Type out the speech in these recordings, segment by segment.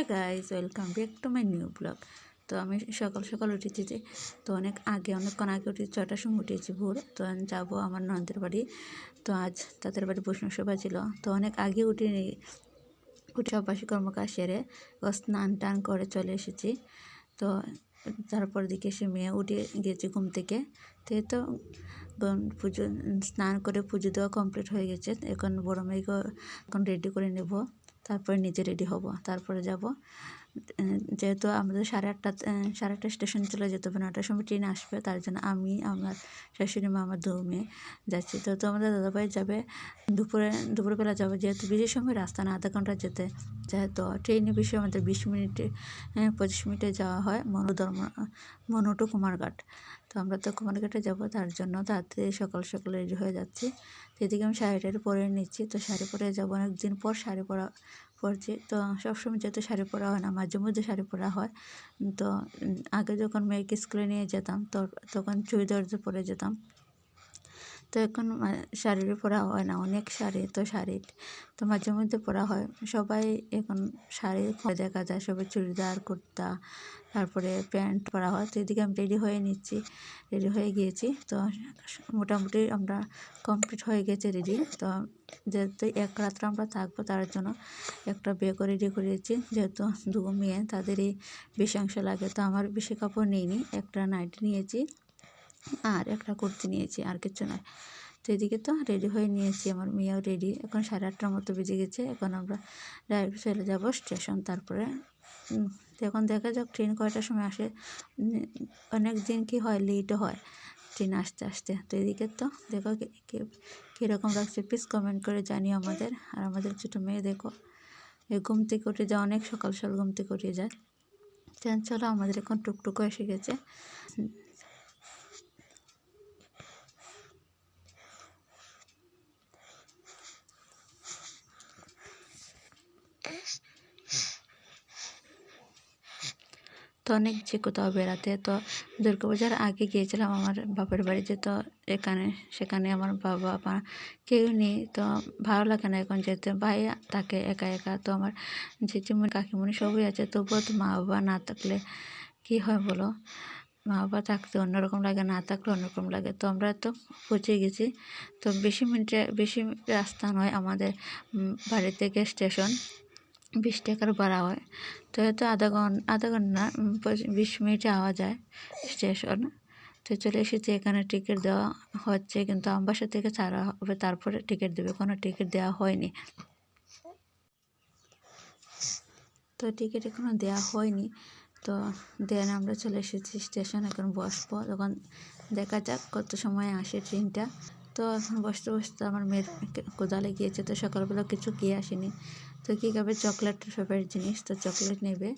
হ্যাঁ guys welcome back to my new blog তো আমি সকাল সকাল উঠেছি যে, তো অনেক আগে, অনেকক্ষণ আগে উঠেছি ছটার সময় উঠেছি ভোর। তো আমি যাব আমার নন্দের বাড়ি। তো আজ তাদের বাড়ি বৈষ্ণব ছিল। তো অনেক আগে উঠে উঠে অভ্যাসী কর্মকাজ সেরে স্নান টান করে চলে এসেছি। তো তারপর দিকে সে মেয়ে উঠে গেছে ঘুম থেকে। তো তো পুজো, স্নান করে পুজো দেওয়া কমপ্লিট হয়ে গেছে। এখন বড় মেয়েকে এখন রেডি করে নেব। তারপরে নিজে রেডি হব। তারপরে যাব। যেহেতু আমাদের সাড়ে আটটা সাড়ে আটটা স্টেশন চলে যেতে হবে নটার সময় ট্রেন আসবে, তার জন্য আমি, আমার শাশুড়ি মা, আমার দৌ মেয়ে যাচ্ছি। তো আমাদের দাদাভাই যাবে, দুপুরে, দুপুরবেলা যাবে। যেহেতু বেশি সময় রাস্তা না আধা ঘণ্টা যেতে, যেহেতু ট্রেনে বেশি আমাদের বিশ মিনিটে, পঁচিশ মিনিটে যাওয়া হয় মনোধর্ম মনো টু কুমারঘাট তো আমরা তো কুমারঘাটে যাব, তার জন্য তাড়াতাড়ি সকাল সকাল রেডি হয়ে যাচ্ছি। সেদিকে আমি শাড়িটা পরে নিচ্ছি, তো শাড়ি পরে যাব অনেকদিন পর শাড়ি পরা পরছি। তো সবসময় যেহেতু শাড়ি পরা হয় না, মাঝে মধ্যে শাড়ি পরা হয়। তো আগে যখন মেয়েকে স্কুলে নিয়ে যেতাম, তো তখন চুড়িদার পরে যেতাম, তো এখন শাড়ির পরা হয় না, অনেক শাড়ি, তো শাড়ি তো মাঝে মধ্যে পরা হয়। সবাই এখন শাড়ি দেখা যায়, সবাই চুড়িদার, কুর্তা তারপরে প্যান্ট পরা হয়। তো এদিকে আমি রেডি হয়ে নিচ্ছি। রেডি হয়ে গিয়েছি। তো মোটামুটি আমরা কমপ্লিট হয়ে গেছে রেডি। তো যেহেতু এক রাত্রে আমরা থাকব, তার জন্য একটা বেগও রেডি করেছি। যেহেতু দু মেয়ে, তাদেরই বেশি অংশ লাগে। তো আমার বেশি কাপড় নিইনি। একটা নাইটি নিয়েছি আর একটা কুর্তি নিয়েছি, আর কিছু নয়। তো এদিকে তো রেডি হয়ে নিয়েছি। আমার মেয়েও রেডি। এখন সাড়ে আটটার মতো বেজে গেছে। এখন আমরা ডাইরেক্ট চলে যাব স্টেশন। তারপরে এখন দেখা যাক ট্রেন কয়টার সময় আসে। অনেক দিন কি হয় লেটও হয় ট্রেন আসতে আসতে। তো এদিকে তো দেখো কীরকম লাগছে প্লিজ কমেন্ট করে জানিও আমাদের। আর আমাদের ছোটো মেয়ে দেখো, এ ঘুম থেকে উঠে যায়, অনেক সকাল সকাল ঘুম থেকে উঠে যায়। ট্রেন চলো আমাদের এখন টুকটুকু এসে গেছে। তো অনেক যে কোথাও বেড়াতে। তো দুর্গাপূজার আগে গিয়েছিলাম আমার বাপের বাড়িতে। তো এখানে, সেখানে আমার বাবা, মা কেউ নেই। তো ভালো লাগে না এখন যেতে। ভাই থাকে একা একা। তো আমার জেঠিমণি, কাকিমণি সবই আছে। তবুও তো মা বাবা না থাকলে কী হয় বলো? মা বাবা থাকতে অন্যরকম লাগে, না থাকলে অন্যরকম লাগে। তো আমরা তো পৌঁছে গেছি। তো বেশি মিনিটে, বেশি রাস্তা নয় আমাদের বাড়ি থেকে স্টেশন বিশ টাকার ভাড়া হয় তো হয়তো আধা ঘণ্টা আধা ঘণ্টা বিশ মিনিটে আওয়া যায় স্টেশন। তো চলে এসেছি, এখানে টিকিট দেওয়া হচ্ছে, কিন্তু আমবাসা থেকে ছাড়া হবে, তারপরে টিকিট দেবে। কোনো টিকিট দেওয়া হয়নি। তো টিকিট এখনও দেওয়া হয়নি। তো দেন আমরা চলে এসেছি স্টেশন, এখন বসবো। তখন দেখা যাক কত সময় আসে ট্রেনটা। তো এখন বসতে বসতে আমার মেয়ের কোদালে গিয়েছে, তো সকালবেলা কিছু খেয়ে আসেনি। তো কী খাবে? চকলেট ফেভারিট জিনিস, তো চকলেট নেবে।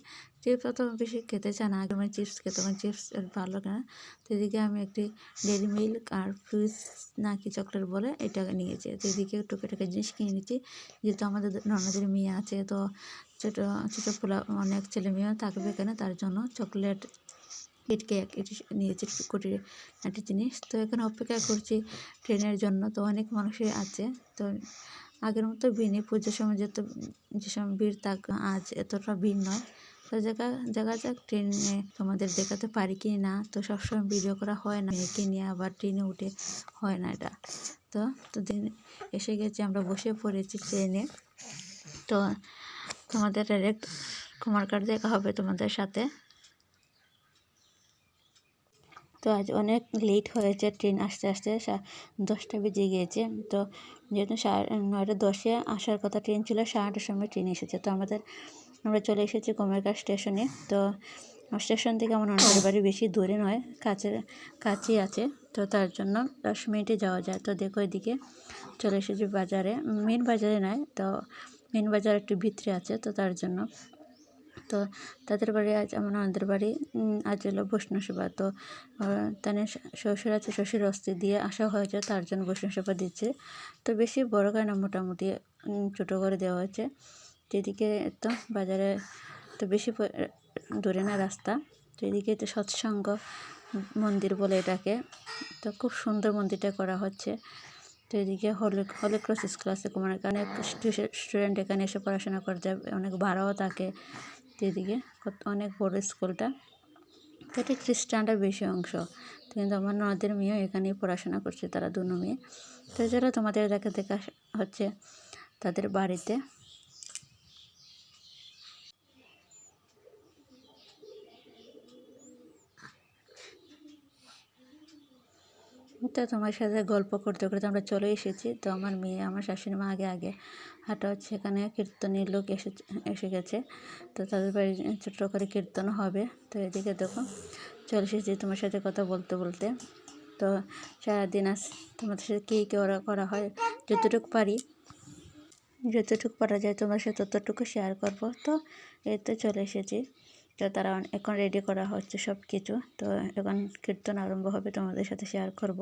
চিপস অত বেশি খেতে চায় না, আগে মানে চিপস খেতে মানে চিপস ভালো লাগে না। তো এদিকে আমি একটি ডেরি মিল্ক আর ফ্রুইস নাকি চকলেট বলে এটা নিয়েছি। তো এদিকে টুকে জিনিস কিনে নিচ্ছি। যেহেতু আমাদের নর্মাদের মেয়ে আছে, তো ছোটো ছোটো পোলা, অনেক ছেলে মেয়েও থাকবে এখানে, তার জন্য চকলেট কিট কেক এটি নিয়েছি কোটি একটা জিনিস। তো এখানে অপেক্ষা করছি ট্রেনের জন্য। তো অনেক মানুষই আছে। তো আগের মতো ভিড় নেই পুজোর সময় যত, যে সময় ভিড় থাক আজ এতটা ভিড় নয় তো জায়গা জায়গা যাক, ট্রেনে তোমাদের দেখাতে পারি কি না? তো সবসময় ভিডিও করা হয় না। মেয়েকে নিয়ে আবার ট্রেনে উঠে হয় না এটা। তো তো দিন এসে গেছি, আমরা বসে পড়েছি ট্রেনে। তো তোমাদের ডাইরেক্ট কুমারঘাট দেখা হবে তোমাদের সাথে। তো আজ অনেক লেট হয়েছে ট্রেন আসতে আসতে দশটা বেজে গিয়েছে। তো যেহেতু সাড়ে নয়টা দশে আসার কথা ট্রেন ছিল, সাড়ে আটটার সময় ট্রেন এসেছে। তো আমাদের, আমরা চলে এসেছি কুমারঘাট স্টেশনে তো স্টেশন থেকে আমার অনেক বাড়ি বেশি দূরে নয়, কাছে, কাছেই আছে। তো তার জন্য দশ মিনিটে যাওয়া যায়। তো দেখো এদিকে চলে এসেছি বাজারে। মেন বাজারে নয়, তো মেন বাজার একটু ভিতরে আছে। তো তার জন্য তো তাদের বাড়ি আজ আমার আমাদের বাড়ি আজ হলো বৈষ্ণব সেবা। তো তাদের শ্বশুর আছে, শ্বশুর অস্থি দিয়ে আসা হয়েছে, তার জন্য বৈষ্ণব সেবা দিচ্ছে। তো বেশি বড় করে না, মোটামুটি ছোটো করে দেওয়া হয়েছে। যেদিকে তো বাজারে তো বেশি দূরে না রাস্তা তো এদিকে তো সৎসঙ্গ মন্দির বলে এটাকে, তো খুব সুন্দর মন্দিরটা করা হচ্ছে। তো এদিকে হলে হলে ক্রস স্কুল আছে কুমার অনেক স্টুডেন্ট এখানে এসে পড়াশোনা করে যায় অনেক ভাড়াও থাকে। এদিকে অনেক বড় স্কুলটা। এটা খ্রিস্টানরা বেশি অংশ। তো কিন্তু আমার নদের মেয়েও এখানেই পড়াশোনা করছে, তারা দুনো মেয়ে। তো যারা তোমাদের দেখা দেখা হচ্ছে তাদের বাড়িতে তো তোমার সাথে গল্প করতে করতে আমরা চলে এসেছি। তো আমার মেয়ে, আমার শাশুড়ি মা আগে আগে হাঁটা হচ্ছে এখানে। কীর্তনের লোক এসে এসে গেছে। তো তাদের বাড়ি ছোট্ট করে কীর্তন হবে। তো এদিকে দেখো, চলে এসেছি তোমার সাথে কথা বলতে বলতে। তো সারাদিন আস তোমাদের সাথে কী কী ওরা করা হয়, যতটুকু পারি, যতটুকু পারা যায় তোমার সাথে ততটুকু শেয়ার করব। তো এই তো চলে এসেছি। তো তারা এখন রেডি করা হচ্ছে সব কিছু তো এখন কীর্তন আরম্ভ হবে তোমাদের সাথে শেয়ার করব।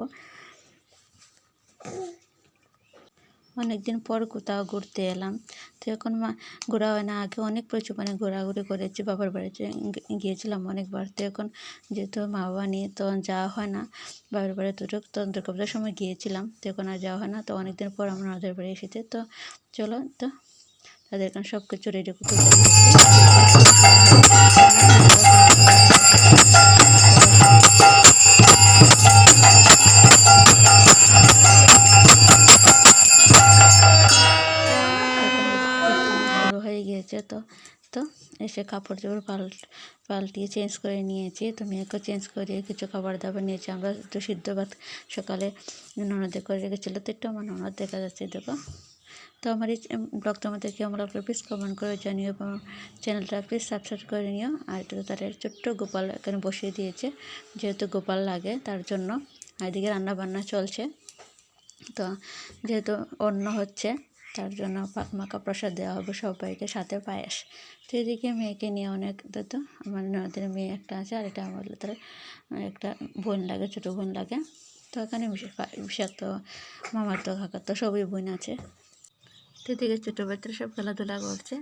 অনেকদিন পর কোথাও ঘুরতে এলাম। তো এখন মা, ঘোরা হয় না, আগে অনেক প্রচুর মানে ঘোরাঘুরি করেছি, বাবার বাড়িতে গিয়েছিলাম অনেকবার। তো এখন যেহেতু মা বাবা নিয়ে তো যাওয়া হয় না, বাবার বাড়ি দুটো তো দুর্গাপূজার সময় গিয়েছিলাম। তো এখন আর যাওয়া হয় না, তো অনেকদিন পর আমরা ওদের বাড়ি এসেছি। তো চলো, তো তাদের এখন সব কিছু রেডি করতে হয়ে গিয়েছে তো তো এসে কাপড় চোপড় পাল, পাল্টিয়ে চেঞ্জ করে নিয়েছি। তো মেয়েকে চেঞ্জ করে কিছু খাবার দাবার নিয়েছি। আমরা একটু সিদ্ধ ভাত সকালে ননদে করে রেখেছিলো, তো একটু আমার ননদ দেখা যাচ্ছে, দেখো। তো আমার এই ব্লগটা আমাদের কেমন লাগল প্লিজ কমেন্ট করে জানিও এবং চ্যানেলটা প্লিজ সাবস্ক্রাইব করে নিও। আর এটা তার ছোট্ট গোপাল এখানে বসিয়ে দিয়েছে, যেহেতু গোপাল লাগে তার জন্য। এদিকে রান্না বান্না চলছে। তো যেহেতু অন্য হচ্ছে, তার জন্য মাখা প্রসাদ দেওয়া হবে সবাইকে, সাথে পায়েস। তো এদিকে মেয়েকে নিয়ে অনেক তো আমার নদের মেয়ে একটা আছে আর এটা আমার তার একটা বোন লাগে, ছোটো বোন লাগে। তো এখানে বিষাক্ত মামার তো, কাকার তো সবই বোন আছে। তো এদিকে ছোটো বাচ্চারা সব খেলাধুলা করছে।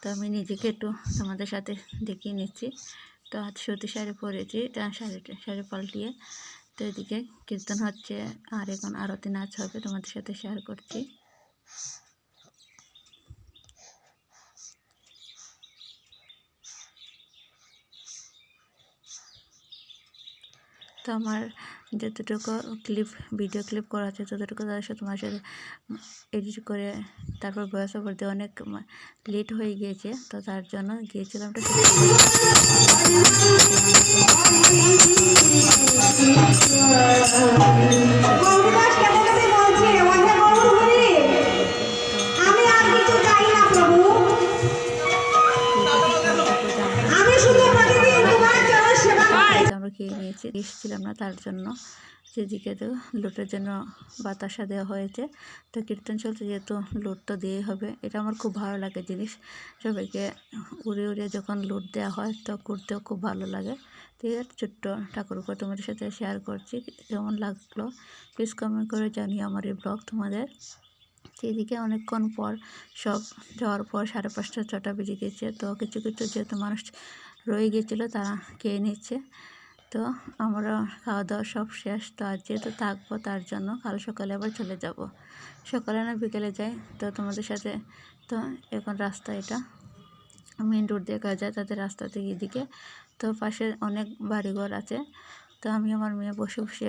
তো আমি নিজেকে একটু তোমাদের সাথে দেখিয়ে নিচ্ছি। তো আজ সতী শাড়ি পরেছি শাড়িটা শাড়ি পাল্টিয়ে। তো এদিকে কীর্তন হচ্ছে, আর এখন আরতি নাচ হবে, তোমাদের সাথে শেয়ার করছি। তো আমার যতটুকু ক্লিপ ভিডিও ক্লিপ করা আছে, ততটুকু তাদের সাথে তোমার সাথে এডিট করে তারপর বয়স ওভার দিয়ে অনেক লেট হয়ে গিয়েছে। তো তার জন্য গিয়েছিলাম খেয়ে নিয়েছি। এসেছিলাম না তার জন্য। সেদিকে তো লুটের জন্য বাতাসা দেওয়া হয়েছে। তো কীর্তন চলছে যেহেতু লুট তো দিয়েই হবে। এটা আমার খুব ভালো লাগে জিনিস। সবাইকে উড়ে উড়ে যখন লুট দেওয়া হয় তো করতেও খুব ভালো লাগে। ঠিক আছে ছোট্ট ঠাকুরকে তোমাদের সাথে শেয়ার করছি। কেমন লাগল প্লিজ কমেন্ট করে জানিও আমার এই ব্লগ তোমাদের। সেদিকে অনেকক্ষণ পর সব যাওয়ার পর সাড়ে পাঁচটা ছটা বেজে গেছে। তো কিছু কিছু যেহেতু মানুষ রয়ে গিয়েছিল তারা খেয়ে নিচ্ছে। তো আমরা খাওয়া দাওয়া সব শেষ। তো আজ যেহেতু থাকব, তার জন্য কাল সকালে আবার চলে যাব। সকালে না বিকেলে যাই। তো তোমাদের সাথে তো এখন রাস্তা এটা। মেন রোড দেখা যায় তাদের রাস্তা থেকে এদিকে তো পাশে অনেক বাড়িঘর আছে। তো আমি আমার মেয়ে বসে বসে